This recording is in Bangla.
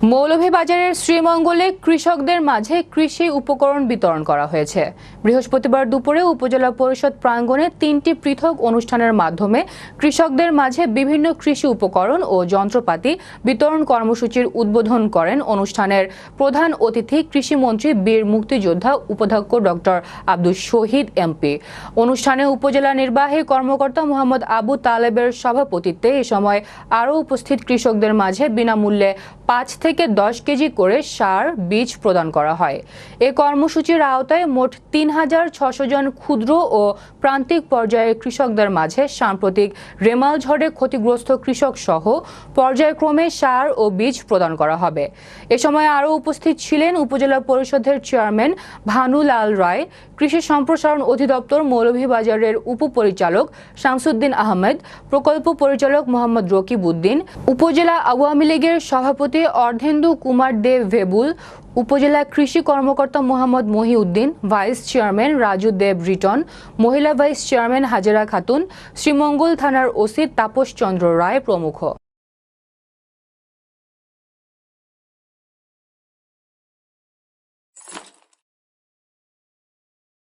মৌলভীবাজারের শ্রীমঙ্গলে কৃষকদের মাঝে কৃষি উপকরণ বিতরণ করা হয়েছে। বৃহস্পতিবার দুপুরে উপজেলা পরিষদ প্রাঙ্গণে তিনটি পৃথক অনুষ্ঠানের মাধ্যমে কৃষকদের মাঝে বিভিন্ন কৃষি উপকরণ ও যন্ত্রপাতি বিতরণ কর্মসূচির উদ্বোধন করেন অনুষ্ঠানের প্রধান অতিথি কৃষিমন্ত্রী বীর মুক্তিযোদ্ধা উপাধ্যক্ষ ডক্টর আব্দুল শহীদ এমপি। অনুষ্ঠানে উপজেলা নির্বাহী কর্মকর্তা মোহাম্মদ আবু তালেবের সভাপতিত্বে এ সময় আরও উপস্থিত কৃষকদের মাঝে বিনামূল্যে পাঁচ থেকে দশ কেজি করে সার, বীজ প্রদান করা হয়। এ কর্মসূচির আওতায় মোট তিন হাজার ছশো জন ক্ষুদ্র ও প্রান্তিক পর্যায়ের কৃষকদের মাঝে সাম্প্রতিক রেমাল ঝড়ে ক্ষতিগ্রস্ত কৃষক সহ পর্যায়ক্রমে সার ও বীজ প্রদান করা হবে। এ সময় আরও উপস্থিত ছিলেন উপজেলা পরিষদের চেয়ারম্যান ভানু লাল রায়, কৃষি সম্প্রসারণ অধিদপ্তর মৌলভীবাজারের উপপরিচালক শামসুদ্দিন আহমেদ, প্রকল্প পরিচালক মোহাম্মদ রকিব উদ্দিন উপজেলা আওয়ামী লীগের সভাপতি অর্ধেন্দু কুমার দেব ভেবুল, উপজেলা কৃষি কর্মকর্তা মোহাম্মদ মহিউদ্দিন, ভাইস চেয়ারম্যান রাজু দেব রিটন, মহিলা ভাইস চেয়ারম্যান হাজেরা খাতুন, শ্রীমঙ্গল থানার ওসি তাপস চন্দ্র রায় প্রমুখ।